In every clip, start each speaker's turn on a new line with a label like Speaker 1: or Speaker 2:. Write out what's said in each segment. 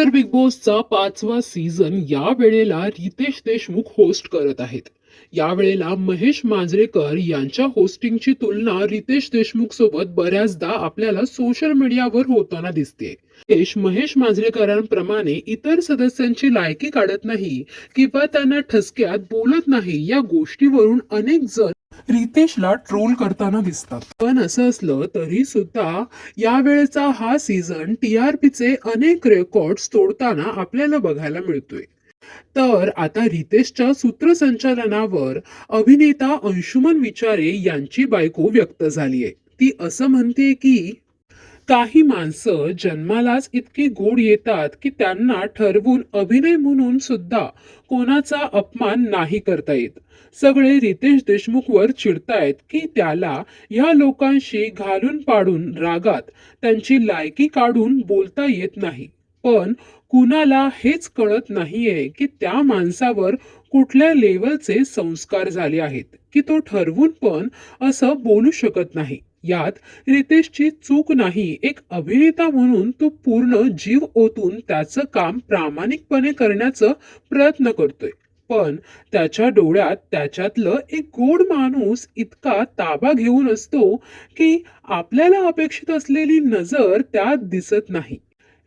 Speaker 1: तर बिग बॉसचा पाचवा सीझन या वेळेला रितेश देशमुख होस्ट करत आहेत. यावेळेला महेश मांजरेकर यांच्या होस्टिंगची तुलना रितेश देशमुख सोबत बऱ्याचदा आपल्याला सोशल मीडियावर होताना दिसते. देश महेश मांजरेकरांप्रमाणे इतर सदस्यांची लायकी काढत नाही किंवा त्यांना ठसक्यात बोलत नाही या गोष्टीवरून अनेक जण रितेशला ट्रोल करताना दिसतात. पण असं असलं तरी सुद्धा यावेळेचा हा सीझन टी आर पीचे अनेक रेकॉर्ड्स तोडताना आपल्याला बघायला मिळतोय. तर आता रितेशच्या सूत्रसंचालनावर अभिनेता अंशुमन विचारे यांची बायको व्यक्त झालीय. ती असं म्हणते की काही माणसं जन्मालाच इतकी गोड येतात की त्यांना ठरवून अभिनय म्हणून सुद्धा कोणाचा अपमान नाही करता येत. सगळे रितेश देशमुखवर चिडतायत की त्याला या लोकांशी घालून पाडून रागात त्यांची लायकी काढून बोलता येत नाही. पण कुणाला हेच कळत नाहीये की त्या माणसावर कुठल्या लेवलचे संस्कार झाले आहेत की तो ठरवून पण असं बोलू शकत नाही. यात रितेशची चूक नाही एक अभिनेता म्हणून तो पूर्ण जीव ओतून त्याचं काम प्रामाणिकपणे करण्याचा प्रयत्न करतोय. पण त्याच्या डोळ्यात त्याच्यातलं एक गोड माणूस इतका ताबा घेऊन असतो की आपल्याला अपेक्षित असलेली नजर त्यात दिसत नाही.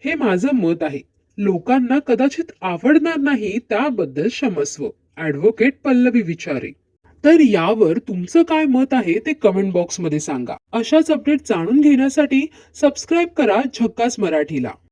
Speaker 1: हे माझं मत आहे. लोकांना कदाचित आवडणार नाही त्याबद्दल क्षमस्व. ऍडव्होकेट पल्लवी विचारे. तर यावर तुमचं काय मत आहे ते कमेंट बॉक्समध्ये सांगा. अशाच अपडेट जाणून घेण्यासाठी सबस्क्राईब करा झक्कास मराठीला.